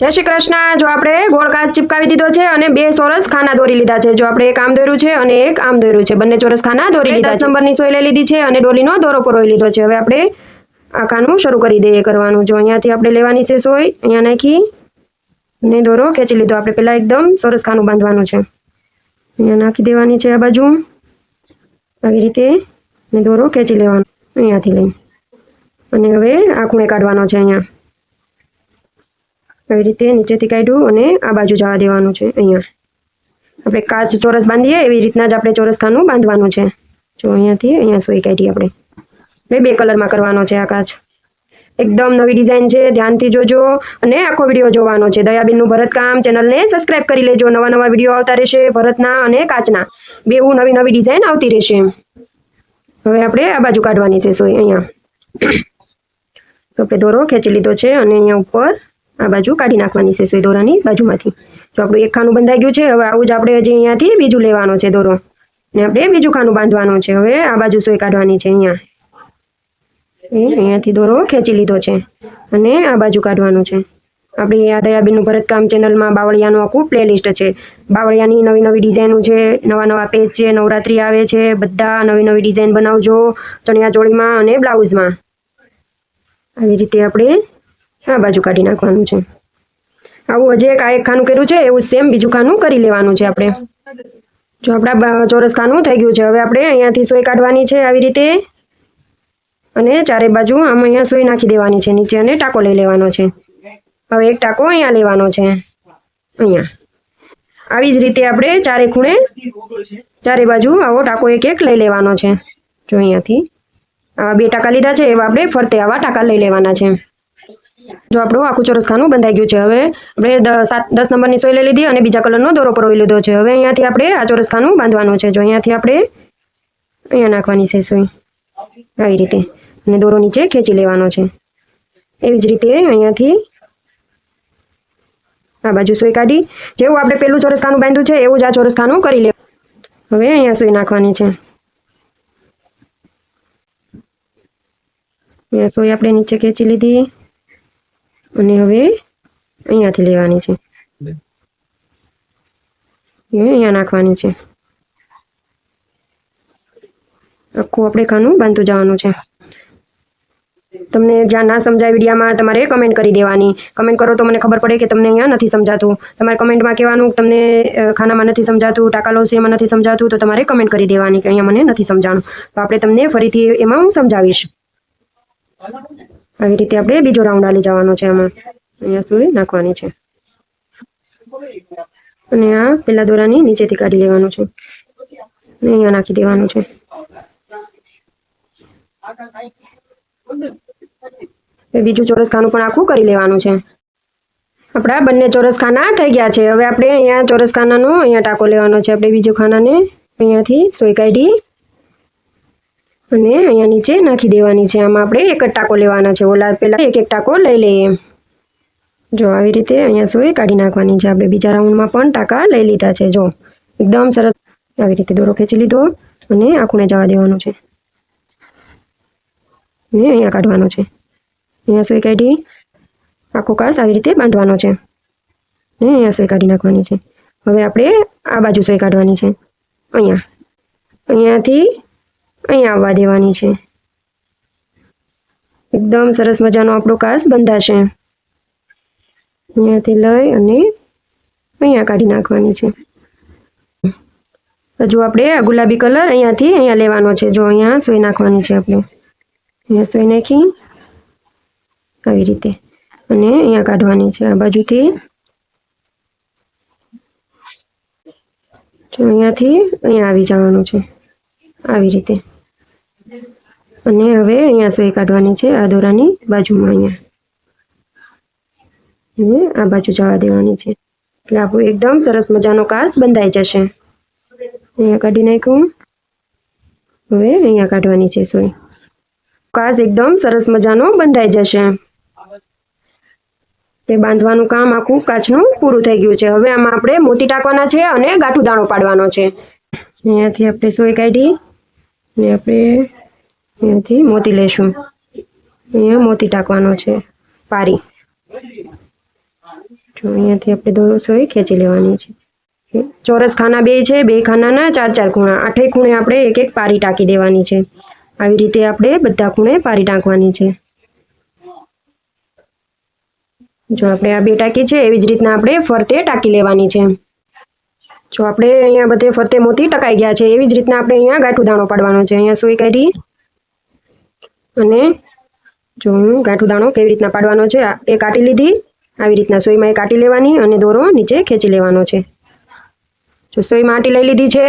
જય શ્રી કૃષ્ણ. જો આપણે ગોળ કાચ ચિપકાવી દીધો છે અને બે ચોરસ ખાના દોરી લીધા છે. જો આપણે એક આમ દોર્યું છે અને એક આમ દોર્યું છે. બંને ચોરસ ખાના દોરી લીધા દસ નંબરની સોય લઈ લીધી છે અને ડોલીનો દોરો પરોઈ લીધો છે. હવે આપણે આ ખાનું શરૂ કરી દઈએ કરવાનું. જો અહીંયાથી આપણે લેવાની છે સોય અહીંયા નાખી ને દોરો ખેંચી લીધો. આપણે પહેલાં એકદમ સરસ ખાનું બાંધવાનું છે. અહીંયા નાખી દેવાની છે આ બાજુ. આવી રીતે ને દોરો ખેંચી લેવાનો. અહીંયાથી લઈ અને હવે આ ખૂણે કાઢવાનો છે અહીંયા. આવી રીતે નીચેથી કાઢ્યું અને આ બાજુ જવા દેવાનું છે અહીંયા. આપણે કાચ ચોરસ બાંધીએ, એવી રીતના જ આપણે ચોરસ ખાનું બાંધવાનું છે. જો અહીંયાથી અહીંયા સોઈ કાઢીએ આપણે. બે બે કલરમાં કરવાનો છે આ કાચ. એકદમ નવી ડિઝાઇન છે, ધ્યાનથી જોજો અને આખો વીડિયો જોવાનો છે. દયાબેનનું ભરતકામ ચેનલને સબસ્ક્રાઇબ કરી લેજો. નવા નવા વીડિયો આવતા રહેશે ભરતના અને કાચના. બેવું નવી નવી ડિઝાઇન આવતી રહેશે. હવે આપણે આ બાજુ કાઢવાની છે સોય અહીંયા. આપણે દોરો ખેંચી લીધો છે અને અહીંયા ઉપર આ બાજુ કાઢી નાખવાની છે સોય દોરાની બાજુમાંથી. જો આપણું એક ખાનું બંધાઈ ગયું છે, હવે આવું જ આપણે હજી અહીંયાથી બીજું લેવાનો છે દોરો. ને આપણે બીજું ખાનું બાંધવાનું છે. હવે આ બાજુ સોય કાઢવાની છે અહીંયા. એ અહીંયાથી દોરો ખેંચી લીધો છે. અને આ બાજુ કાઢવાનું છે. આપણી આ દયાબેનનું ભરતકામ ચેનલમાં બાવળિયાનું આખું પ્લેલિસ્ટ છે. બાવળિયાની નવી નવી ડિઝાઇનો છે, નવા નવા પેજ છે, નવરાત્રિ આવે છે, બધા નવી નવી ડિઝાઇન બનાવજો ચણિયા ચોળીમાં અને બ્લાઉઝમાં. આવી રીતે આપણે આ બાજુ કાઢી નાખવાનું છે. આવું હજી એક આ એક ખાનું કર્યું છે, એવું સેમ બીજું ખાનું કરી લેવાનું છે આપણે. જો આપણા ચોરસ ખાનું થઈ ગયું છે. હવે આપણે અહીંયાથી સોય કાઢવાની છે આવી રીતે. અને ચારે બાજુ આમ અહીંયા સોય નાખી દેવાની છે, નીચે અને ટાંકો લઈ લેવાનો છે. હવે એક ટાંકો અહીંયા લેવાનો છે. અહીંયા. આવી જ રીતે આપણે ચારે ખૂણે ચારે બાજુ આવો ટાંકો એક એક લઈ લેવાનો છે. જો અહીંયાથી આવા બે ટાંકા લીધા છે, એવા આપણે ફરતે આવા ટાંકા લઈ લેવાના છે. જો આપણું આખું ચોરસ ખાનું બંધાઈ ગયું છે. હવે આપણે સાત, દસ નંબરની સોય લઈ લીધી અને બીજા કલરનો દોરો પરોવી લીધો છે. હવે અહીંયાથી આપણે આ ચોરસ ખાનું બાંધવાનું છે. જો અહીંયાથી આપણે અહીંયા નાખવાની છે સોય. આવી રીતે. અને દોરો નીચે ખેંચી લેવાનો છે. એવી જ રીતે અહીંયાથી આ બાજુ સોય કાઢી. જેવું આપણે પેલું ચોરસ ખાનું બાંધ્યું છે, એવું જ આ ચોરસ ખાનું કરી લેવું હવે અહીંયા સોય નાખવાની છે. અહીંયા સોય આપણે નીચે ખેંચી લીધી. અને હવે અહીંયાથી લેવાની છે. એ અહીંયા નાખવાની છે. આખું આપણે ખાનું બાંધતું જવાનું છે. તમને જ્યાં ના સમજાય વિડીયામાં તમારે કમેન્ટ કરી દેવાની. કમેન્ટ કરો તો મને ખબર પડે કે તમને અહીંયા નથી સમજાતું. તમારે કમેન્ટમાં કહેવાનું તમને ખાનામાં નથી સમજાતું ટાકા લોસી એમાં નથી સમજાતું તો તમારે કમેન્ટ કરી દેવાની કે અહીંયા મને નથી સમજાણું. તો આપણે તમને ફરીથી એમાં હું સમજાવીશ. આવી રીતે આપણે બીજો રાઉન્ડ આલી જવાનો છે એમાં. અહીંયા સુઈ નાખવાની છે. અને આ પેલા દોરાની નીચેથી કાઢી લેવાનું છે. ને અહીંયા નાખી દેવાનું છે. બીજું ચોરસ ખાનું પણ આખું કરી લેવાનું છે. આપણા બંને ચોરસ ખાના થઈ ગયા છે. હવે આપણે અહીંયા ચોરસ ખાનાનો અહીંયા ટાંકો લેવાનો છે. આપણે બીજો ખાનાને અહીંયાથી સોય કાઢી અને અહીંયા નીચે નાખી દેવાની છે. આમાં આપણે એક જ ટાંકો લેવાના છે. ઓલા પહેલાં એક એક ટાંકો લઈ લઈએ. જો આવી રીતે અહીંયા સોય કાઢી નાખવાની છે. આપણે બીજા રાઉન્ડમાં પણ ટાંકા લઈ લીધા છે. જો એકદમ સરસ આવી રીતે દોરો ખેંચી લીધો અને આ જવા દેવાનું છે. ને અહીંયા કાઢવાનો છે. અહીંયા સોય કાઢી આખો કાસ આવી રીતે બાંધવાનો છે. ને અહીંયા સોય કાઢી નાખવાની છે. હવે આપણે આ બાજુ સોય કાઢવાની છે. અહીંયા. અહીંયાથી અહીંયા આવવા દેવાની છે. એકદમ સરસ મજાનો આપણો કાસ બંધાશે. અહીંયાથી લઈ અને અહીંયા કાઢી નાખવાની છે. હજુ આપણે ગુલાબી કલર અહીંયાથી અહીંયા લેવાનો છે. જો અહીંયા સોઈ નાખવાની છે આપણે. અહીંયા સોઈ નાખી આવી રીતે. અને અહીંયા કાઢવાની છે આ બાજુથી. અહીંયાથી અહીંયા આવી જવાનું છે. આવી રીતે. અને હવે અહીંયા સોય કાઢવાની છે, આ દોરાની બાજુમાં અહીંયા. અને આ બાજુ જવા દેવાની છે. એટલે આપણું એકદમ સરસ મજાનો કાસ બંધાઈ જશે. અહીંયા કાઢી નાખ્યું. હવે અહીંયા કાઢવાની છે સોય. કાસ એકદમ સરસ મજાનો બંધાઈ જશે. તે બાંધવાનું કામ આખું કાચનું પૂરું થઈ ગયું છે. હવે આમાં આપણે મોતી ટાંકવાના છે અને ગાંઠું દાણો પાડવાનો છે. અહીંયાથી આપણે સોય કાઢી. ને આપણે અહીંયાથી મોતી લેશું. અહીંયા મોતી ટાંકવાનો છે. પારી. જો અહીંયાથી આપણે દોરો સોય ખેંચી લેવાની છે. ચોરસ ખાના બે છે, બે ખાનાના ચાર ચાર ખૂણા. આઠે ખૂણે આપણે એક એક પારી ટાંકી દેવાની છે. આવી રીતે આપણે બધા ખૂણે પારી ટાંકવાની છે. જો આપણે આ બે ટાંકી છે, એવી જ રીતના આપણે ફરતે ટાંકી લેવાની છે. જો આપણે અહીંયા બધે ફરતે મોતી ટકાઈ ગયા છે, એવી જ રીતના આપણે અહીંયા ગાંઠું દાણો પાડવાનો છે. અહીંયા સોય કાઢી અને જો હું ગાંઠું દાણો કેવી રીતના પાડવાનો છે એ કાઢી લીધી. આવી રીતના સોયમાં એ કાઢી લેવાની અને દોરો નીચે ખેંચી લેવાનો છે. જો સોયમાં આટી લઈ લીધી છે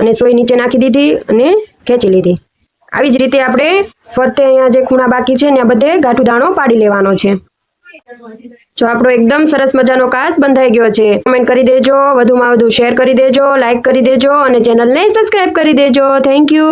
અને સોય નીચે નાખી દીધી અને ખેંચી લીધી. આવી જ રીતે આપણે ફરતે અહીંયા જે ખૂણા બાકી છે આ બધે ગાંઠું દાણો પાડી લેવાનો છે. જો આપણો એકદમ સરસ મજાનો કાસ બંધાઈ ગયો છે. કમેન્ટ કરી દેજો, વધુમાં વધુ શેર કરી દેજો લાઇક કરી દેજો અને ચેનલને સબસ્ક્રાઇબ કરી દેજો. Thank you